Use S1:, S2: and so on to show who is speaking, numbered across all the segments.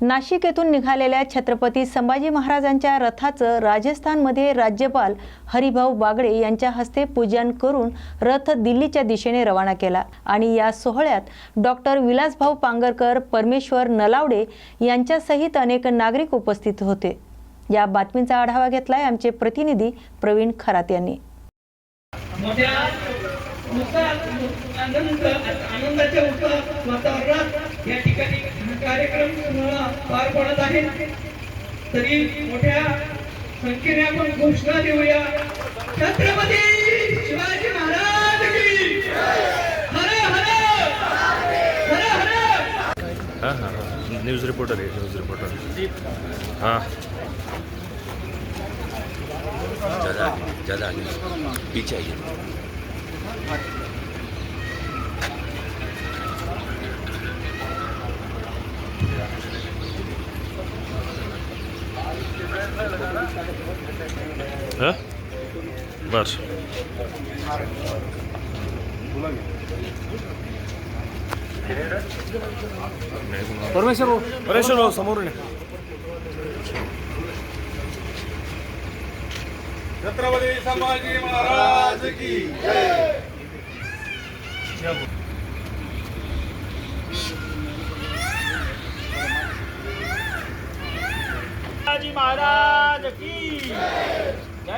S1: नाशिक येथून निघालेल्या छत्रपती संभाजी महाराजांच्या रथाचं राजस्थानमध्ये राज्यपाल हरिभाऊ बागडे यांच्या हस्ते पूजन करून रथ दिल्लीच्या दिशेने रवाना केला. आणि या सोहळ्यात डॉक्टर विलासभाऊ पांगरकर परमेश्वर नलावडे यांच्यासहित अनेक नागरिक उपस्थित होते. या बातमीचा आढावा घेतलाय आमचे प्रतिनिधी प्रवीण खरात यांनी.
S2: आनंदाच्या वातावरणात या ठिकाणी कार्यक्रम पार पडत आहे तरी मोठ्या संख्येने आपण घोषणा देऊया. छत्रपती शिवाजी महाराज हर हर! हर हर!
S3: हाँ हाँ न्यूज़ रिपोर्टर आहे न्यूज़ रिपोर्टर. हां.
S4: ज़्यादा ज़्यादा पीछे आइए
S3: हाँ बस परमेश्वर भाऊ परमेश्वर भाऊ समोरून ये.
S5: छत्रपती संभाजी महाराज की
S6: शिवाजी महाराज की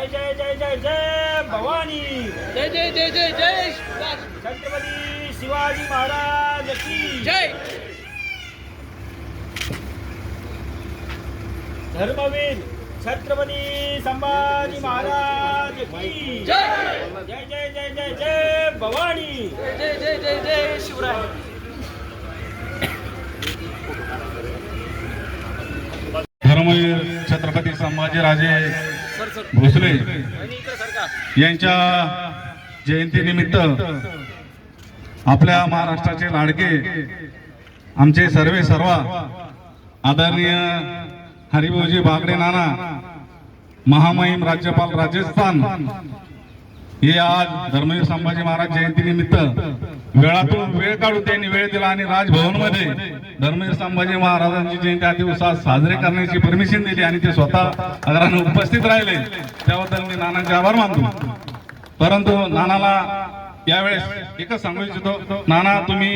S6: जय जय जय जय जय भवानी
S2: जय जय जय जय जय
S6: छत्रपती शिवाजी महाराज की
S2: जय
S6: धर्मवीर छत्रपती संभाजी महाराज की
S2: जय
S6: जय जय जय जय जय भवानी
S2: जय जय जय जय शिवराय
S5: धर्मवीर छत्रपती संभाजीराजे भोसले यांच्या जयंतीनिमित्त आपल्या महाराष्ट्राचे लाडके आमचे सर्वे सर्वा आदरणीय हरिभाऊजी बागडे नाना महामहिम राज्यपाल राजस्थान हे आज धर्मवीर संभाजी महाराज जयंतीनिमित्त वेळातून वेळ काढून त्यांनी वेळ दिला आणि राजभवनमध्ये धर्मवीर संभाजी महाराजांची जयंती अति साजरे साजरी करण्याची परमिशन दिली आणि ते स्वतः आग्रहाने उपस्थित राहिले. त्याबद्दल मी नानांचे आभार मानतो. परंतु नानाला यावेळेस एकच सांगू इच्छितो. नाना तुम्ही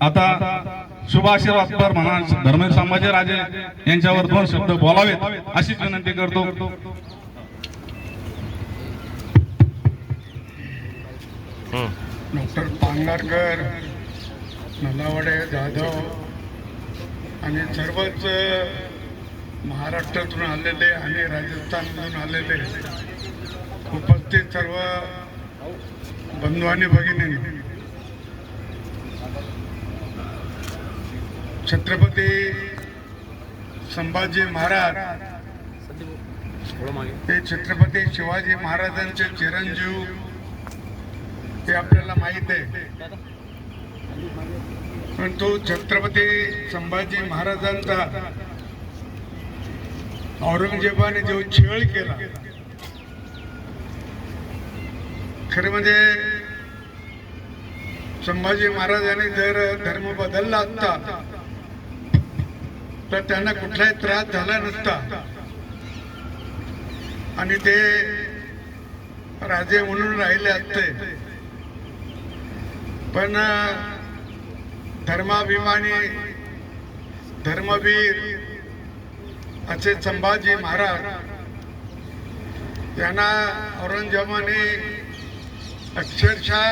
S5: आता शुभ आशीर्वाद म्हणा धर्मवीर संभाजी राजे यांच्यावर दोन शब्द बोलावेत अशीच विनंती करतो.
S7: डॉक्टर पांगारकर नलावडे जाधव आणि सर्वच महाराष्ट्रातून आलेले आणि राजस्थानमधून आलेले उपस्थित सर्व बंधू आणि भगिनी छत्रपती संभाजी महाराज हे छत्रपती शिवाजी महाराजांचे चिरंजीव ते आपल्याला माहीत आहे. पण तो छत्रपती संभाजी महाराजांचा औरंगजेबाने जो छळ केला खरे म्हणजे संभाजी महाराजांनी जर धर्म बदलला असता तर त्यांना कुठलाही त्रास झाला नसता. आणि ते राजे म्हणून राहिले असते. पण धर्माभिमानी धर्मवीर असे संभाजी महाराज यांना औरंगजेबाने अक्षरशः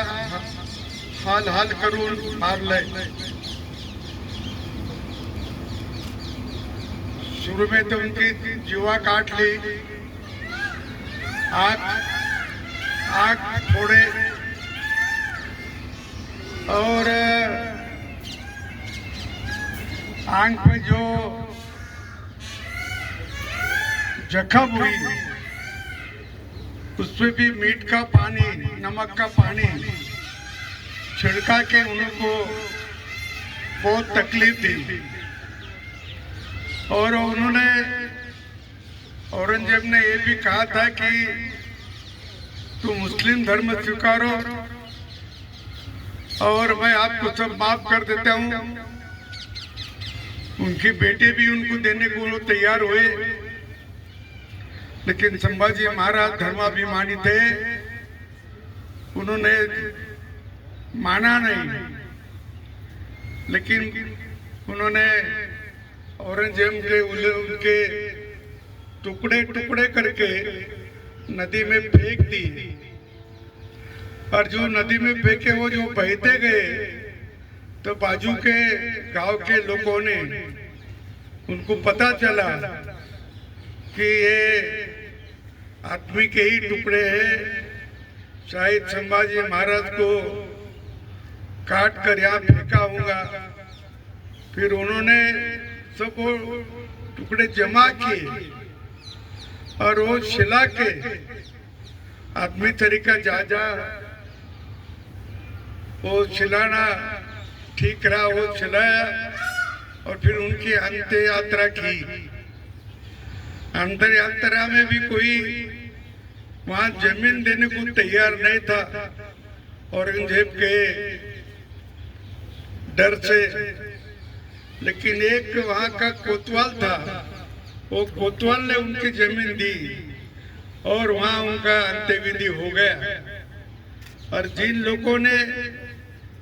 S7: हाल हाल करून मारलंय. शुरू में तो उनकी जीवा काट ली आग आग थोडे और आँख पे जो जख्म हुई, उसमें भी मीट का पानी, नमक का पानी, छिड़का के उनको बहुत तकलीफ़ दी। और उन्होंने, औरंगज़ेब ने ये भी कहा था कि, तुम मुस्लिम धर्म स्वीकारो और मैं आपको सब माफ कर देता हूँ। उनकी बेटे भी उनको देने को तैयार हुए। लेकिन संभाजी महाराज धर्माभिमानी थे। उन्होंने माना नहीं। लेकिन उन्होंने औरंगजेब के उले- उनके टुकड़े टुकड़े करके नदी में फेंक दी। और जो नदी में फेंके वो जो बहते गए तो बाजू के गाँव के लोगों ने उनको पता चला कि ये आदमी के ही टुकड़े हैं। शायद संभाजी महाराज को काट कर यहाँ फेंका होगा। फिर उन्होंने सब वो टुकड़े जमा किए और वो शिला के आदमी तरीका जा जा वो शिलाना ठीक रहा वो शिलाया और फिर उनकी अंत्य यात्रा की। अंतर यात्रा में भी कोई वहाँ ज़मीन देने को तैयार नहीं था औरंगज़ेब के डर से, लेकिन एक वहाँ का कोतवाल था, वो कोतवाल ने उनकी ज़मीन दी और वहाँ उनका अंत्यविधि हो गया। और जिन लोगों ने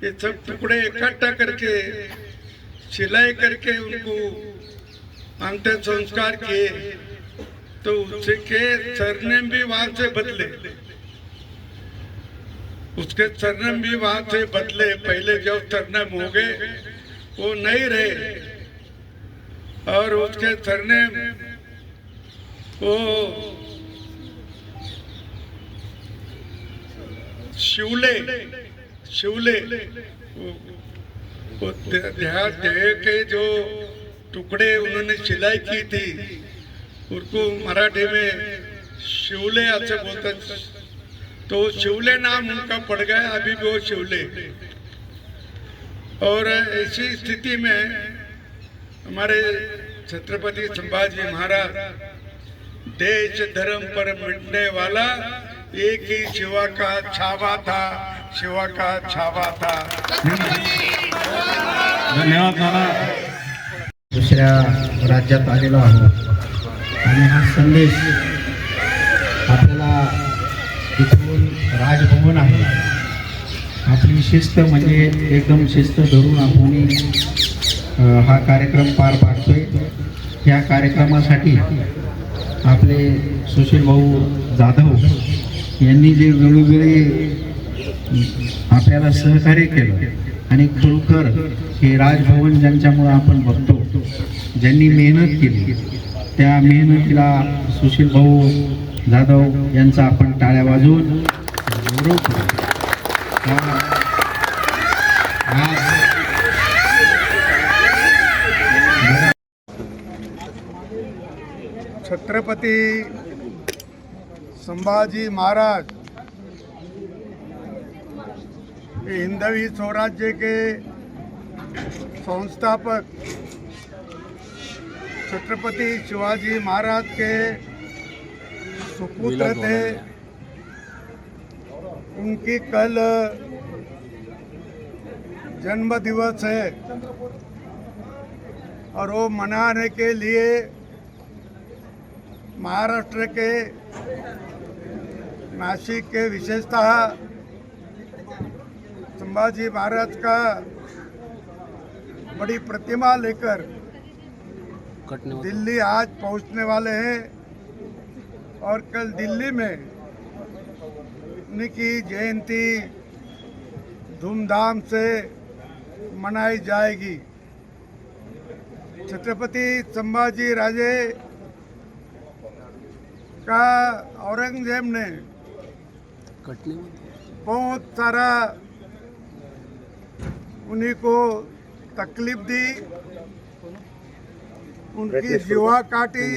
S7: ये सब टुकड़े इकट्ठा करके सिलाई करके उनको अंतिम संस्कार किए। तो उसके सरनेम भी वहां से बदले। उसके सरनेम भी वहां से बदले। पहले जो सरनेम हो गए वो नहीं रहे। और उसके सरनेम वो शिवले। शिवले. वो, देहात देह के जो टुकड़े उन्होंने सिलाई की थी उनको मराठी में शिवले ऐसे बोलते तो शिवले नाम उनका पड़ गया अभी भी वो शिवले। और ऐसी स्थिति में हमारे छत्रपति संभाजी महाराज देश धर्म पर मिटने वाला एक ही शिवा का छावा था। शिवा का छावा था
S5: धन्यवाद नाना
S8: दुसऱ्या राज्यात आलेलो आहोत. आणि हा संदेश आपल्याला इथून राजभवन आहे. आपली शिस्त म्हणजे एकदम शिस्त धरून आपण हा कार्यक्रम पार पाडतोय. या कार्यक्रमासाठी आपले सुशील भाऊ जाधव यांनी जे वेळोवेळी आपल्याला सहकार्य केलं. आणि खरोखर हे राजभवन ज्यांच्यामुळं आपण बघतो ज्यांनी मेहनत केली त्या मेहनतीला सुशील भाऊ जाधव यांचा आपण टाळ्या वाजवून छत्रपती हा-
S7: संभाजी महाराज ये हिंदवी स्वराज्य के संस्थापक छत्रपति शिवाजी महाराज के सुपुत्र थे। उनकी कल जन्म दिवस है। और वो मनाने के लिए महाराष्ट्र के नासिक के विशेषतः संभाजी महाराज का बड़ी प्रतिमा लेकर दिल्ली आज पहुँचने वाले हैं। और कल दिल्ली में उनकी जयंती धूमधाम से मनाई जाएगी। छत्रपति संभाजी राजे का औरंगज़ेब ने बहुत सारा उन्हीं को तकलीफ दी उनकी जीवा काटी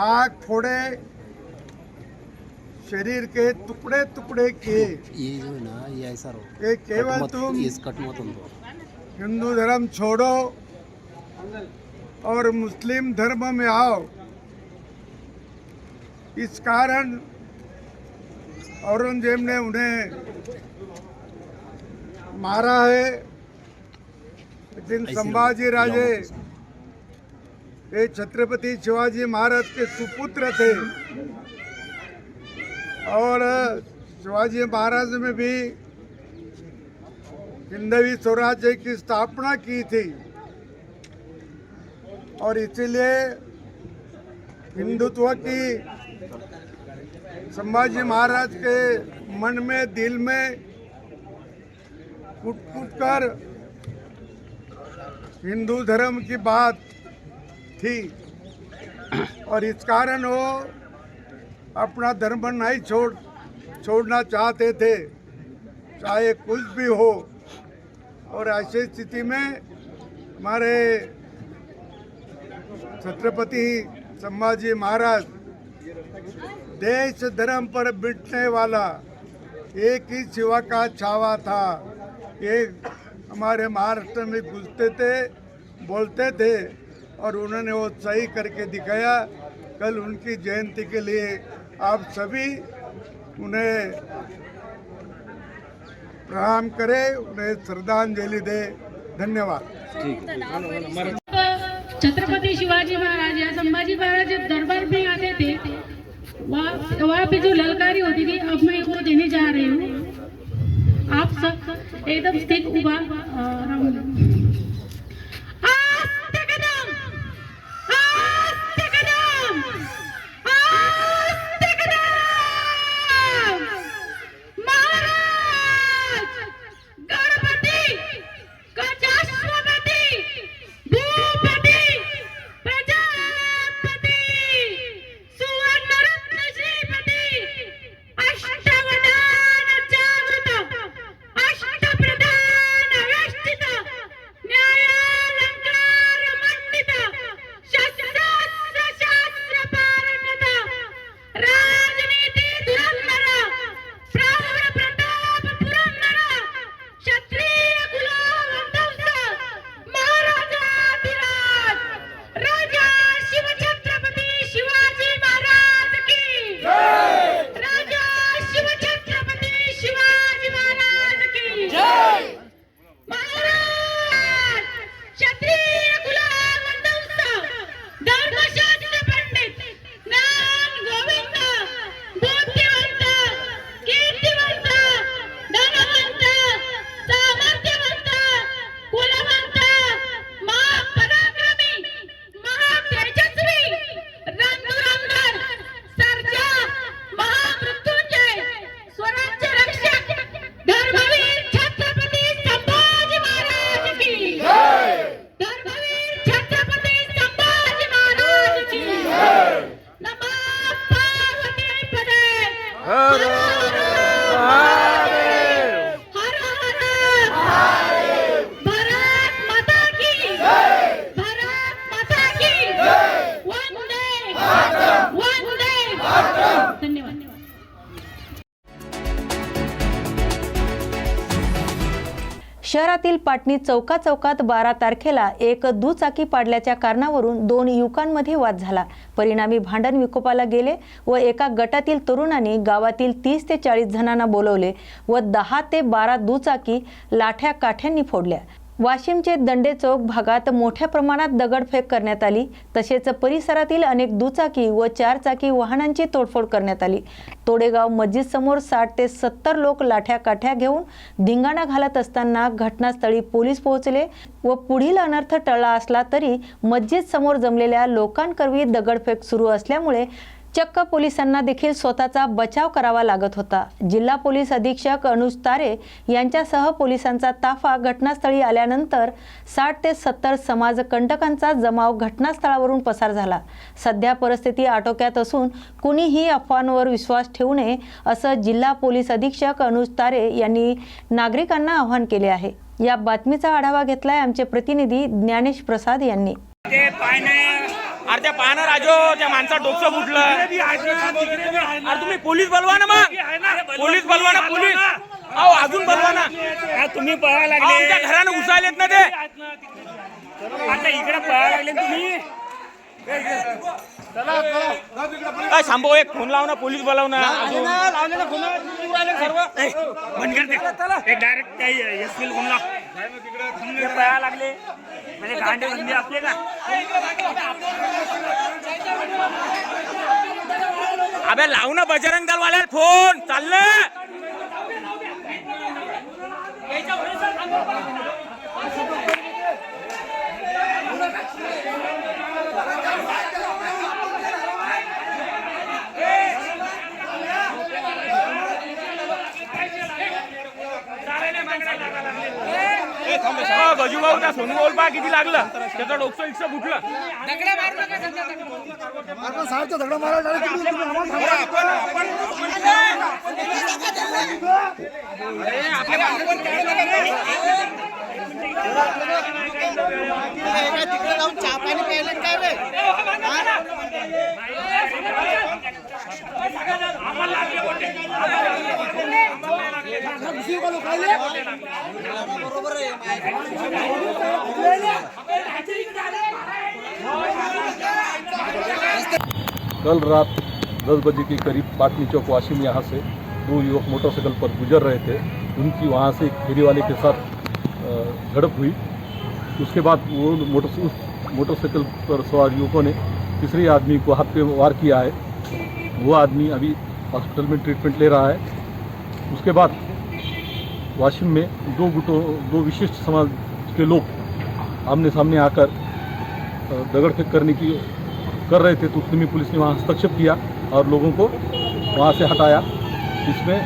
S7: आग फोड़े शरीर के टुकड़े टुकड़े किए।
S9: ये जो है ना ये ऐसा रहो
S7: ये केवल तुम
S9: इस कट मत
S7: हिंदू धर्म छोड़ो और मुस्लिम धर्म में आओ। इस कारण औरंगजेब ने उन्हें मारा है। लेकिन संभाजी राजे ये छत्रपति शिवाजी महाराज के सुपुत्र थे। और शिवाजी महाराज में भी हिंदवी स्वराज्य की स्थापना की थी। और इसीलिए हिंदुत्व की संभाजी महाराज के मन में दिल में कूट कूट कर हिंदू धर्म की बात थी। और इस कारण वो अपना धर्म नहीं छोड़, छोड़ना चाहते थे, चाहे कुछ भी हो। और ऐसी स्थिति में हमारे छत्रपति संभाजी महाराज देश धर्म पर बिटने वाला एक ही शिवा का छावा था। ये हमारे महाराष्ट्र में घुसते थे, बोलते थे और उन्होंने वो सही करके दिखाया। कल उनकी जयंती के लिए आप सभी उन्हें प्रणाम करें, उन्हें श्रद्धांजलि दे। धन्यवाद।
S10: छत्रपति शिवाजी महाराज या संभाजी महाराज जब दरबार में आते थे, वहाँ पे जो ललकारी होती थी, अब मैं वो देने जा रही हूँ। आप सब एकदम स्थित उभा अ, राहून
S1: शहरातील पाटणी चौका चौकात बारा तारखेला एक दुचाकी पाडल्याच्या कारणावरून दोन युवकांमध्ये वाद झाला. परिणामी भांडण विकोपाला गेले व एका गटातील तरुणांनी गावातील तीस ते चाळीस जणांना बोलवले व दहा ते बारा दुचाकी लाठ्या काठ्यांनी फोडल्या. वाशिमचे दंडे चौक भागात मोठ्या प्रमाणात दगडफेक करण्यात आली. तसेच परिसरातील अनेक दुचाकी व चारचाकी वाहनांची तोडफोड करण्यात आली. तोडेगाव मस्जिद समोर साठ ते सत्तर लोक लाठ्या काठ्या घेऊन धिंगाणा घालत असताना घटनास्थळी पोलीस पोहोचले व पुढील अनर्थ टळला असला तरी मस्जिद समोर जमलेल्या लोकांकरवी दगडफेक सुरू असल्यामुळे चक्क पोलिसांना देखील स्वतःचा बचाव करावा लागत होता. जिल्हा पोलीस अधीक्षक अनुज तारे यांच्यासह पोलिसांचा ताफा घटनास्थळी आल्यानंतर साठ ते सत्तर समाजकंटकांचा जमाव घटनास्थळावरून पसार झाला. सध्या परिस्थिती आटोक्यात असून कुणीही अफवांवर विश्वास ठेवू नये असं जिल्हा पोलीस अधीक्षक अनुज तारे यांनी नागरिकांना आवाहन केले आहे. या बातमीचा आढावा घेतलाय आमचे प्रतिनिधी ज्ञानेश प्रसाद यांनी.
S6: अरे त्या पाहणं राजो त्या माणसात डोकं फुटलं. अरे तुम्ही पोलीस बोलवा ना मग. पोलीस बोलवा ना पोलीस. अहो अजून बोलवा ना. तुम्ही पळा लागले. आमच्या घरानं घुसायलेत ना ते. आता इकडे पळा लागले तुम्ही. काय थांबव एक फोन लाव ना पोलीस बोलाव ना. फोन डायरेक्ट फोन लाव. पळायला लागले म्हणजे गांडे बंदी आपले का? अबे लावू ना बजरंग दलवाल्याला फोन. चाललं Thank you. हो, गजूभाऊ त्या सोनू भाऊ पहा किती लागलं? त्याचं डोकं इक्स फुटलं.
S3: कल रात दस बजे के करीब पाटनी चौक वाशिम यहाँ से दो युवक मोटरसाइकिल पर गुजर रहे थे। उनकी वहाँ से फेरी वाले के साथ झड़प हुई। उसके बाद वो मोटर, उस मोटरसाइकिल पर सवार युवकों ने तीसरे आदमी को हाथ पे वार किया है। वो आदमी अभी हॉस्पिटल में ट्रीटमेंट ले रहा है। उसके बाद वाशिम में दो गुटों, दो विशिष्ट समाज के लोग आमने सामने आकर अ, दगड़ फेंक करने की कर रहे थे तो उतनी में पुलिस ने वहाँ हस्तक्षेप किया और लोगों को वहाँ से हटाया। इसमें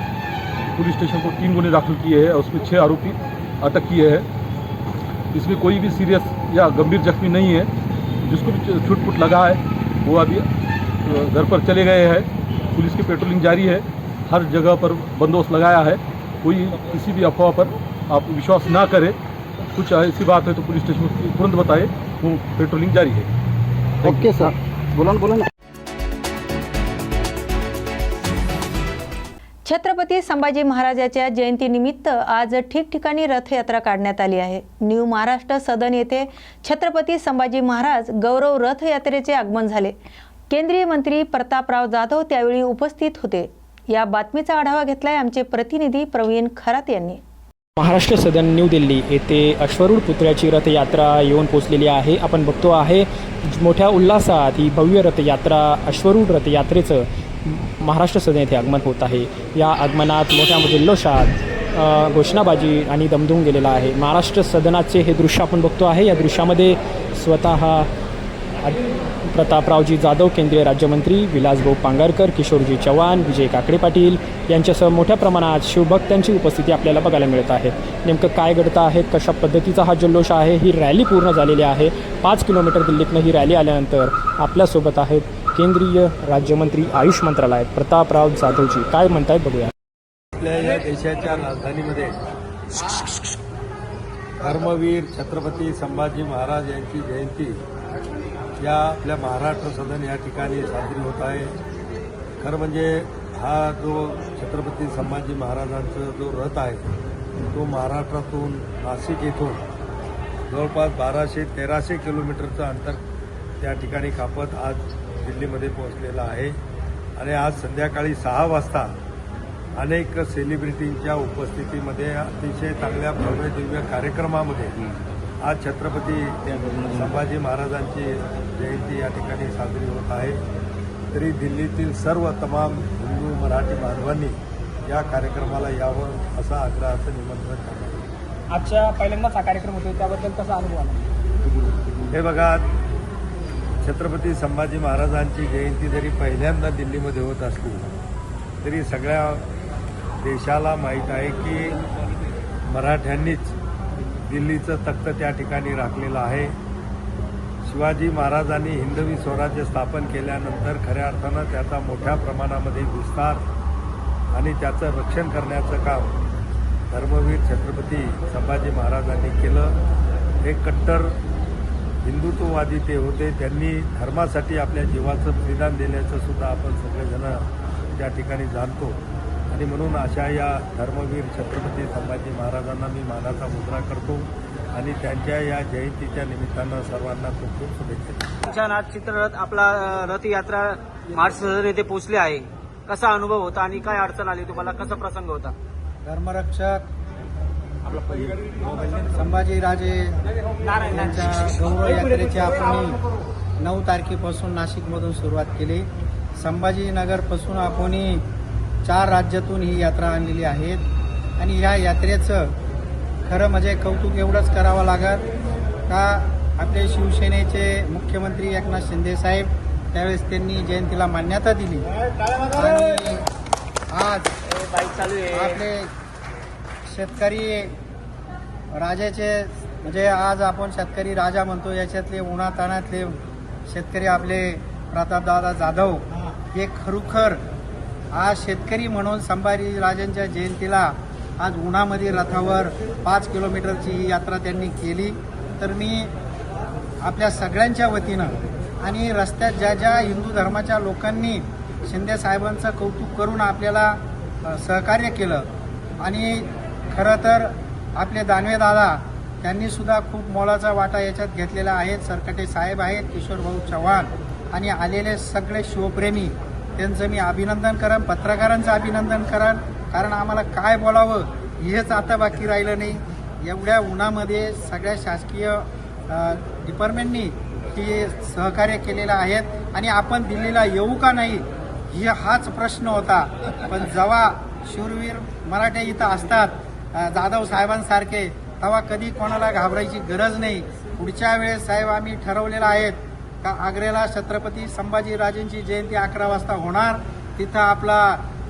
S3: पुलिस स्टेशन को तीन गुने दाखिल किए हैं और उसमें छः आरोपी अटक किए हैं। इसमें कोई भी सीरियस या गंभीर जख्मी नहीं है। जिसको भी छूट लगा है वो अभी घर पर चले गए हैं। पुलिस की पेट्रोलिंग जारी है। हर जगह पर बंदोबस्त लगाया है। कोई किसी भी अफवाह पर आप विश्वास ना करें। कुछ ऐसी बात है तो पुलिस स्टेशन को तुरंत बताएं। वो पेट्रोलिंग जारी है।
S11: Okay sir. बोला ना बोला ना
S1: छत्रपती संभाजी महाराजाच्या जयंतीनिमित्त आज ठिकठिकाणी रथयात्रा काढण्यात आली आहे. न्यू महाराष्ट्र सदन येथे छत्रपती संभाजी महाराज गौरव रथयात्रेचे आगमन झाले. केंद्रीय मंत्री प्रतापराव जाधव त्यावेळी उपस्थित होते. या बातमीचा आढावा घेतलाय आमचे प्रतिनिधी प्रवीण खरात यांनी.
S12: महाराष्ट्र सदन न्यू दिल्ली येथे अश्वरूढ पुतळ्याची रथयात्रा येऊन पोचलेली आहे. आपण बघतो आहे मोठ्या उल्हासात ही भव्य रथयात्रा अश्वरूढ रथयात्रेचं महाराष्ट्र सदन येथे आगमन होत आहे. या आगमनात मोठ्या जल्लोषात घोषणाबाजी आणि दमदून गेलेला आहे. महाराष्ट्र सदनाचे हे दृश्य आपण बघतो आहे. या दृश्यामध्ये स्वतः प्रतापरावजी जाधव केंद्रीय राज्यमंत्री विलासभाऊ पांगारकर किशोरजी चव्हाण विजय काकडे पाटील यांच्यासह मोठ्या प्रमाणात शिवभक्तांची उपस्थिती आपल्याला बघायला मिळत आहे. नेमकं काय घडतं आहे कशा पद्धतीचा हा जल्लोष आहे ही रॅली पूर्ण झालेली आहे. पाच किलोमीटर दिल्लीतनं ही रॅली आल्यानंतर आपल्यासोबत आहेत केंद्रीय राज्यमंत्री आयुष मंत्रालयात प्रतापराव जाधवजी. काय म्हणतायत बघूया.
S13: आपल्या या देशाच्या राजधानीमध्ये धर्मवीर छत्रपती संभाजी महाराज यांची जयंती या आपल्या महाराष्ट्र सदन या ठिकाणी साजरी होत आहे. खरं म्हणजे हा जो छत्रपती संभाजी महाराजांचा जो रथ आहे तो महाराष्ट्रातून नाशिक येथून जवळपास बाराशे तेराशे किलोमीटरचं अंतर त्या ठिकाणी कापत आज दिल्लीमध्ये पोहोचलेला आहे. आणि आज संध्याकाळी सहा वाजता अनेक सेलिब्रिटींच्या उपस्थितीमध्ये अतिशय चांगल्या भव्य दिव्य कार्यक्रमामध्ये आज छत्रपती संभाजी महाराजांची जयंती या ठिकाणी साजरी होत आहे. तरी दिल्लीतील सर्व तमाम हिंदू मराठी बांधवांनी या कार्यक्रमाला यावं असं आग्रहाचं निमंत्रण
S12: आजच्या पहिल्यांदाच हा कार्यक्रम होतो त्याबद्दल कसा अनुभव आला?
S13: हे बघा छत्रपती संभाजी महाराजांची जयंती जरी पहिल्यांदा दिल्लीमध्ये होत असली तरी सगळ्या देशाला माहीत आहे की मराठ्यांनीच दिल्लीचं तख्त त्या ठिकाणी राखलेलं आहे. शिवाजी महाराजांनी हिंदवी स्वराज्य स्थापन केल्यानंतर खऱ्या अर्थानं त्याचा मोठ्या प्रमाणामध्ये विस्तार आणि त्याचं रक्षण करण्याचं काम धर्मवीर छत्रपती संभाजी महाराजांनी केलं. हे कट्टर हिंदुत्ववादी ते होते. त्यांनी धर्मासाठी आपल्या जीवाचं बलिदान दिल्याचं सुद्धा आपण सगळेजण त्या ठिकाणी जाणतो. आणि म्हणून अशा या धर्मवीर छत्रपती संभाजी महाराजांना मी मानाचा मुद्रा करतो आणि त्यांच्या या जयंतीच्या निमित्तानं सर्वांना खूप खूप शुभेच्छा
S2: छान आज चित्ररथ आपला रथयात्रा महाराष्ट्र येथे पोहोचले आहे. कसा अनुभव होता आणि काय अडचण आली तुम्हाला? कसा प्रसंग होता?
S14: धर्मरक्षक
S6: आपला पहिले मोबाईल
S14: संभाजीराजे यांच्या गौरव यात्रेची आपण नऊ तारखेपासून नाशिकमधून सुरुवात केली. संभाजीनगरपासून आपण चार राज्यातून ही यात्रा आणलेली आहेत. आणि ह्या यात्रेचं खरं म्हणजे कौतुक एवढंच करावं लागत का आपले शिवसेनेचे मुख्यमंत्री एकनाथ शिंदे साहेब त्यावेळेस त्यांनी जयंतीला मान्यता दिली. आणि आज आपले शेतकरी राजाचे म्हणजे आज आपण शेतकरी राजा म्हणतो याच्यातले उन्हाताणातले शेतकरी आपले प्रतापदादा जाधव हे खरोखर आज शेतकरी म्हणून संभाजीराजांच्या जयंतीला आज उन्हामध्ये रथावर पाच किलोमीटरची ही यात्रा त्यांनी केली. तर मी आपल्या सगळ्यांच्या वतीनं आणि रस्त्यात ज्या ज्या हिंदू धर्माच्या लोकांनी शिंदे साहेबांचं कौतुक करून आपल्याला सहकार्य केलं आणि खरं तर आपले दानवे दादा त्यांनी सुद्धा खूप मोलाचा वाटा याच्यात घेतलेला आहे सरकटे साहेब आहेत किशोरभाऊ चव्हाण आणि आलेले सगळे शिवप्रेमी. त्यांचं मी अभिनंदन करेन पत्रकारांचं अभिनंदन करान कारण आम्हाला काय बोलावं हेच आता बाकी राहिलं नाही. एवढ्या उन्हामध्ये सगळ्या शासकीय डिपार्टमेंटनी ही सहकार्य केलेलं आहेत. आणि आपण दिल्लीला येऊ का नाही हे हाच प्रश्न होता. पण जेव्हा शूरवीर मराठे इथं असतात जाधव साहेबांसारखे तेव्हा कधी कोणाला घाबरायची गरज नाही. पुढच्या वेळेस साहेब आम्ही ठरवलेलं आहेत का आग्र्याला छत्रपती संभाजीराजेंची जयंती अकरा वाजता होणार? तिथं आपला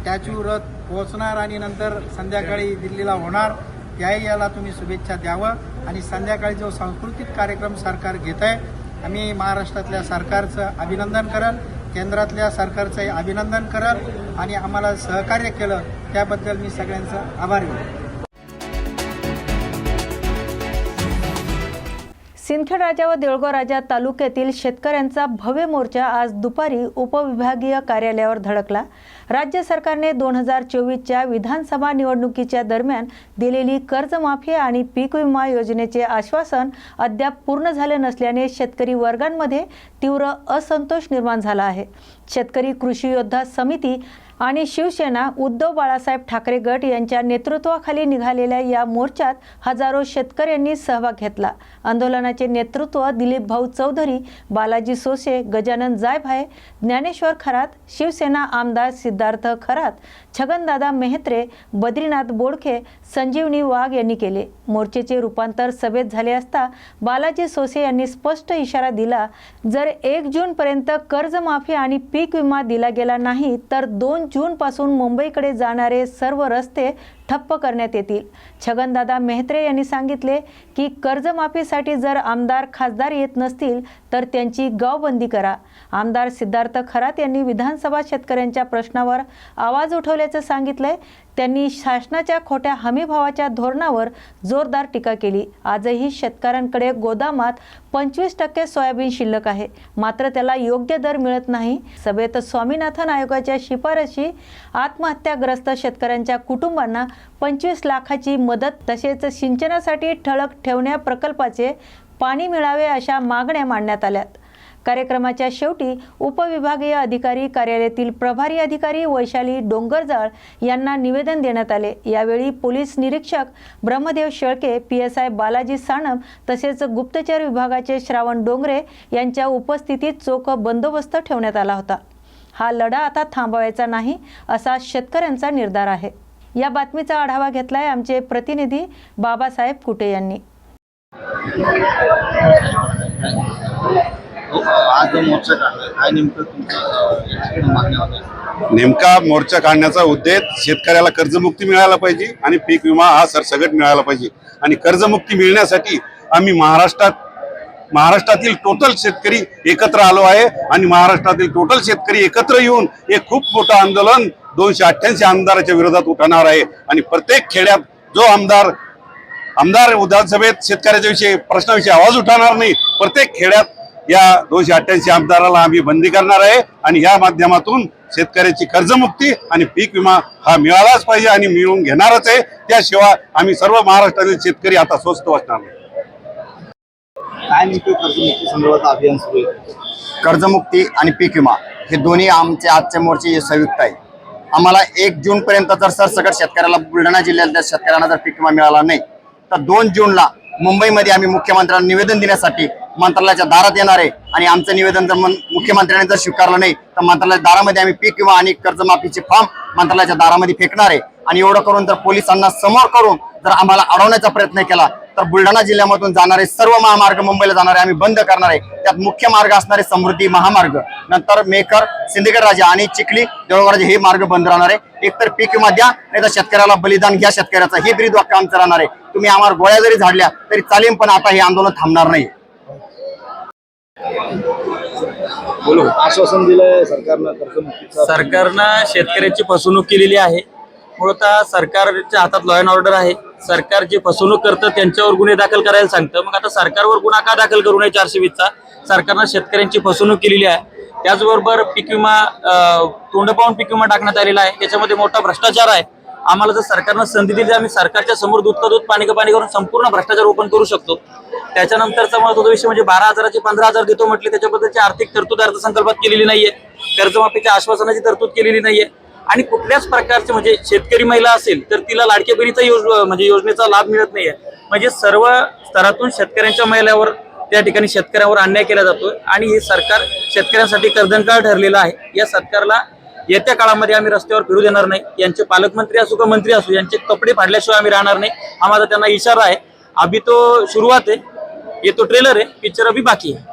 S14: स्टॅच्यू रथ पोहोचणार आणि नंतर संध्याकाळी दिल्लीला होणार. त्याही याला तुम्ही शुभेच्छा द्यावं. आणि संध्याकाळी जो सांस्कृतिक कार्यक्रम सरकार घेत आहे आम्ही महाराष्ट्रातल्या सरकारचं अभिनंदन करल केंद्रातल्या सरकारचंही अभिनंदन करल आणि आम्हाला सहकार्य केलं त्याबद्दल मी सगळ्यांचं आभारी आहे.
S1: सिंदखेड राजा व देऊळगाव राजा तालुक्यातील शेतकऱ्यांचा भव्य मोर्चा आज दुपारी उपविभागीय कार्यालयावर धडकला. राज्य सरकारने दोन हजार चोवीसच्या विधानसभा निवडणुकीच्या दरम्यान दिलेली कर्जमाफी आणि पीक विमा योजनेचे आश्वासन अद्याप पूर्ण झाले नसल्याने शेतकरी वर्गांमध्ये तीव्र असंतोष निर्माण झाला आहे. शेतकरी कृषी योद्धा समिती आणि शिवसेना उद्धव बाळासाहेब ठाकरे गट यांच्या नेतृत्वाखाली निघालेल्या या मोर्चात हजारो शेतकऱ्यांनी सहभाग घेतला. आंदोलनाचे नेतृत्व दिलीप भाऊ चौधरी बालाजी सोसे गजानन जायभाय ज्ञानेश्वर खरात शिवसेना आमदार सिद्धार्थ खरात छगनदादा मेहत्रे बद्रीनाथ बोडखे संजीवनी वाघ यांनी केले. मोर्चेचे रूपांतर सभेत झाले असता बालाजी सोसे यांनी स्पष्ट इशारा दिला जर एक जूनपर्यंत कर्जमाफी आणि पीक विमा दिला गेला नाही तर दोन जूनपासून मुंबईकडे जाणारे सर्व रस्ते ठप्प करण्यात येतील. छगनदादा मेहत्रे यांनी सांगितले की कर्जमाफीसाठी जर आमदार खासदार येत नसतील तर त्यांची गावबंदी करा. आमदार सिद्धार्थ खरात यांनी विधानसभा शेतकऱ्यांच्या प्रश्नावर आवाज उठवल्याचं सांगितलंय. त्यांनी शासनाच्या खोट्या हमीभावाच्या धोरणावर जोरदार टीका केली. आजही शेतकऱ्यांकडे गोदामात पंचवीस टक्के सोयाबीन शिल्लक आहे. मात्र त्याला योग्य दर मिळत नाही. सभेत स्वामीनाथन आयोगाच्या शिफारशी आत्महत्याग्रस्त शेतकऱ्यांच्या कुटुंबांना पंचवीस लाखाची मदत तसेच सिंचनासाठी ठळक ठेवण्या प्रकल्पाचे पाणी मिळावे अशा मागण्या मांडण्यात आल्यात. कार्यक्रमाच्या शेवटी उपविभागीय अधिकारी कार्यालयातील प्रभारी अधिकारी वैशाली डोंगरजाळ यांना निवेदन देण्यात आले. यावेळी पोलीस निरीक्षक Brahmadev Shelke P S I Balaji Sanap तसेच गुप्तचर विभागाचे श्रावण डोंगरे यांच्या उपस्थितीत चोख बंदोबस्त ठेवण्यात आला होता. हा लढा आता थांबवायचा नाही असा शेतकऱ्यांचा निर्धार आहे. या बातमीचा आढावा घेतलाय आमचे प्रतिनिधी बाबासाहेब कुटे यांनी.
S11: आज मोर्चा काढलाय काय नेमकं तुमचं मागण्या होत्या
S5: नेमका मोर्चा काढण्याचा उद्देश शेतकऱ्याला कर्जमुक्ती मिळायला पाहिजे आणि पीक विमा हा सरसगट मिळायला पाहिजे. आणि कर्जमुक्ती मिळण्यासाठी आम्ही महाराष्ट्रात महाराष्ट्रातील टोटल शेतकरी एकत्र आलो आहे आणि महाराष्ट्रातील टोटल शेतकरी एकत्र येऊन एक खूप मोठं आंदोलन दोनशे अठ्ठ्याऐंशी आमदाराच्या विरोधात उठवणार आहे. आणि प्रत्येक खेड्यात जो आमदार आमदार विधानसभेत शेतकऱ्याच्या विषयी प्रश्नाविषयी आवाज उठवणार नाही प्रत्येक खेड्यात या दोनशे अठ्ठ्याऐंशी आमदाराला आम्ही बंदी करणार आहे आणि या माध्यमातून शेतकऱ्याची कर्जमुक्ती आणि पीक विमा हा मिळालाच पाहिजे आणि मिळवून घेणारच आहे. त्याशिवाय आम्ही सर्व महाराष्ट्रातील शेतकरी आता स्वस्त बसणार नाही.
S11: कर्जमुक्ती संदर्भात अभियान सुरू आहे? कर्जमुक्ती आणि पीक विमा हे दोन्ही आमचे आजचे मोर्चे संयुक्त आहे. आम्हाला एक जून पर्यंत जर सरसकट शेतकऱ्याला बुलढाणा जिल्ह्यातल्या शेतकऱ्यांना जर पीक विमा मिळाला नाही तर दोन जूनला मुंबईमध्ये आम्ही मुख्यमंत्र्यांना निवेदन देण्यासाठी मंत्रालयाच्या दारात येणार आहे. आणि आमचं निवेदन जर मुख्यमंत्र्यांनी जर स्वीकारलं नाही तर मंत्रालय दारामध्ये आम्ही पीक किंवा आणि कर्जमाफीचे फॉर्म मंत्रालयाच्या दारामध्ये फेकणार आहे. आणि एवढं करून जर पोलिसांना समोर करून जर आम्हाला अडवण्याचा प्रयत्न केला तर बुलढाणा जिल्ह्यामधून जाणारे सर्व महामार्ग मुंबईला जाणारे आम्ही बंद करणार आहे. त्यात मुख्य मार्ग असणारे समृद्धी महामार्ग नंतर मेकर सिंदखेड राजा आणि चिखली देवळराजे हे मार्ग बंद राहणार आहे. एकतर पीक किंवा द्या नाही तर शेतकऱ्याला बलिदान घ्या शेतकऱ्याचं हे ब्रीद वाक्य आमचं राहणार आहे. तुम्ही आम्हाला गोळ्या जरी झाडल्या तरी चालेल पण आता हे आंदोलन थांबणार नाही.
S3: आश्वासन दिलंय सरकारनं कर्जमुक्तीचं
S6: सरकारनं शेतकऱ्यांची फसवणूक केलेली आहे. मुळतः सरकारच्या हातात लॉ अँड ऑर्डर आहे. सरकार जे फसवणूक करतं त्यांच्यावर गुन्हे दाखल करायला सांगतं. मग आता सरकारवर गुन्हा का दाखल करू नये चारशे वीसचा सरकारनं शेतकऱ्यांची फसवणूक केलेली आहे. त्याचबरोबर पीक विमा तोंड पाहून पीक विमा टाकण्यात आलेला आहे. त्याच्यामध्ये मोठा भ्रष्टाचार आहे. आम्हाला जर सरकारनं संधी दिली आम्ही सरकारच्या समोर दूध का दूध पाणी का पाणी करून संपूर्ण भ्रष्टाचार ओपन करू शकतो. त्याच्यानंतरचा महत्त्वाचा विषय म्हणजे बारा हजाराचे पंधरा हजार देतो म्हटले त्याच्याबद्दलची आर्थिक तरतूद अर्थसंकल्पात केलेली नाहीये. कर्जमाफीच्या आश्वासनाची तरतूद केलेली नाहीये. आणि कुठल्याच प्रकारचे म्हणजे शेतकरी महिला असेल तर तिला लाडक्या बहिणीचा योज म्हणजे योजनेचा लाभ मिळत नाहीये. म्हणजे सर्व स्तरातून शेतकऱ्यांच्या महिलावर त्या ठिकाणी शेतकऱ्यावर अन्याय केला जातोय. आणि हे सरकार शेतकऱ्यांसाठी कर्जनकाळ ठरलेलं आहे. या सरकारला येत्या काळामध्ये आम्ही रस्त्यावर फिरू देणार नाही. यांचे पालकमंत्री असू का मंत्री असू यांचे कपडे फाडल्याशिवाय आम्ही राहणार नाही. हा माझा त्यांना इशारा आहे. अभि तो सुरुवात आहे. ये तो ट्रेलर आहे. पिक्चर अभी बाकी आहे.